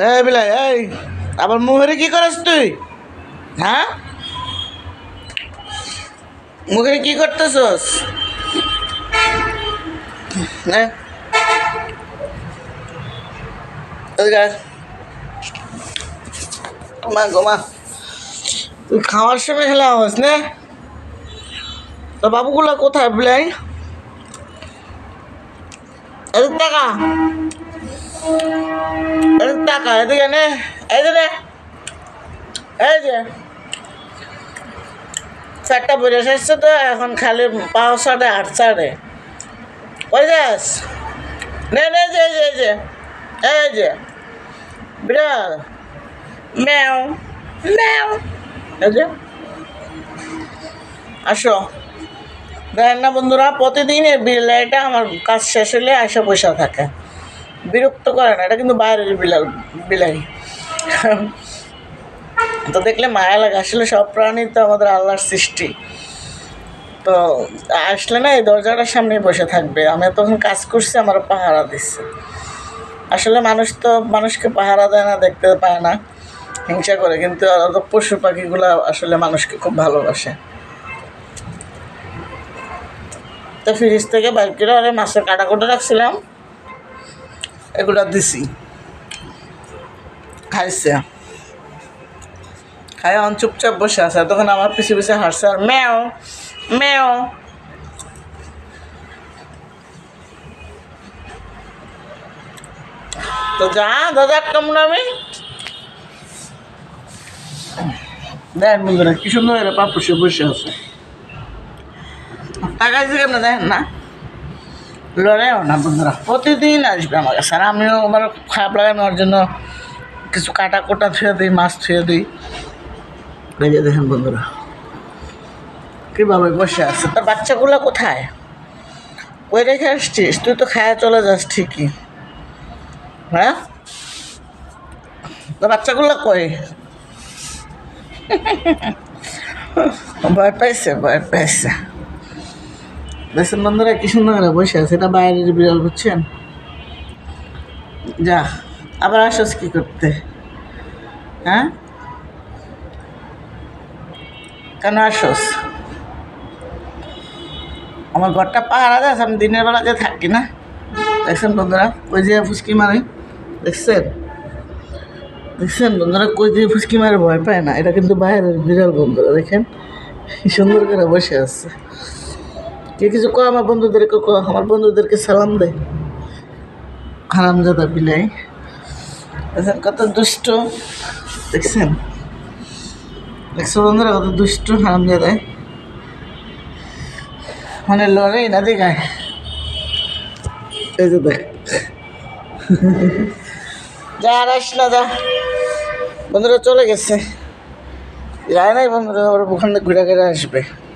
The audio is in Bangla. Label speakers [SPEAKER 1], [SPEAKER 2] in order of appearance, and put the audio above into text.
[SPEAKER 1] এই বিলাই এই, আবার মুখের কি করিস তুই? হ্যাঁ? মুখের কি করতেছস? মা, গো তুই খাওয়ার সময় খেলা হস, না। তো বাবুগুলো কোথায় বিলাই এদিক টাকা এদিক নে। এই যে এই যে। চারটা বইরে এসেছে তো, এখন খালি পাও সাড়ে, আট সাড়ে। ওই যাস? নে নে যে, এই যে এই যে। এই যে। বিড়াল। ম্যাও। ম্যাও। এই যে। আসো। দেখেন না বন্ধুরা প্রতিদিন এই বিলাইটা আমার কাজ শেষ হলে আসা পয়সা থাকে। বিরক্ত করে না, এটা কিন্তু বাইরের বিলাল বিলাই তো দেখলে মায়া লাগে, আসলে সব প্রাণী তো আমাদের আল্লাহর সৃষ্টি। তো আসলে না, এই দরজাটার সামনে বসে থাকবে। আমি তখন কাজ করছি আমার পাহারা দিচ্ছে। আসলে মানুষ তো, মানুষকে পাহারা দেয় না, দেখতে পায় না, হিংসা করে। কিন্তু পশু পাখিগুলো আসলে মানুষকে খুব ভালোবাসে। তো ফ্রিজ থেকে বাইর করে আরে মাছের কাটা কুটে রাখছিলাম। এগুলো দিছি। খাইছে। খাই এখন চুপচাপ বসে আছে তখন আমার পিছিয়ে পিছিয়ে হাসছে আর মেও মেও। তো যা, দাদা কেমন আমি। দেন বন্ধুরা কি সুন্দর পাপুষে বসে আছে। টাকা কেন দেখেন না? লড়াইও না, বন্ধুরা। প্রতিদিন আসবে আমার কাছে। আর আমিও আমার খারাপ লাগে ওর জন্য কিছু কাটা কোটা ছুঁয়ে দিই, মাছ ছুঁয়ে দিই। যে দেখেন বন্ধুরা, কীভাবে বসে আছে। তার বাচ্চাগুলো কোথায়? ওই রেখে আসছিস? তুই তো খায়া চলে যাস ঠিকই। হ্যাঁ? তো বাচ্চাগুলো কই? ভয় পাইছে ভয় পাইছে। দেখছেন বন্ধুরা কি সুন্দর করে বসে আছে, এটা বাইরের বিড়াল বুঝছেন? যা, আবার আসস কি করতে? হ্যাঁ? কেন আসস? আমার ঘরটা পাহারা আছে আমি দিনের বেলা যে থাকি না। দেখছেন বন্ধুরা ওই যে ফুসকি মারে? দেখছেন? দেখছেন বন্ধুরা, কই দিয়ে ফুসকি মারে ভয় পায় না। এটা কিন্তু বাইরের বিড়াল বন্ধুরা, দেখেন? সুন্দর করে বসে আছে। কে কিছু কো আমার বন্ধুদেরকে কো আমার বন্ধুদেরকে সালাম দে। হারামজাদা বিলাই। দেখছেন কত দুষ্ট। দেখছেন? দেখছ বন্ধুরা কত দুষ্ট হারামজাদায়? মানে লড়াই না দেখায়। এই যে দেখ। যা আর না, যা। বন্ধুরা চলে গেছে। যায় নাই বন্ধুরা ওরা ওখান ঘুরে ঘুরে আসবে।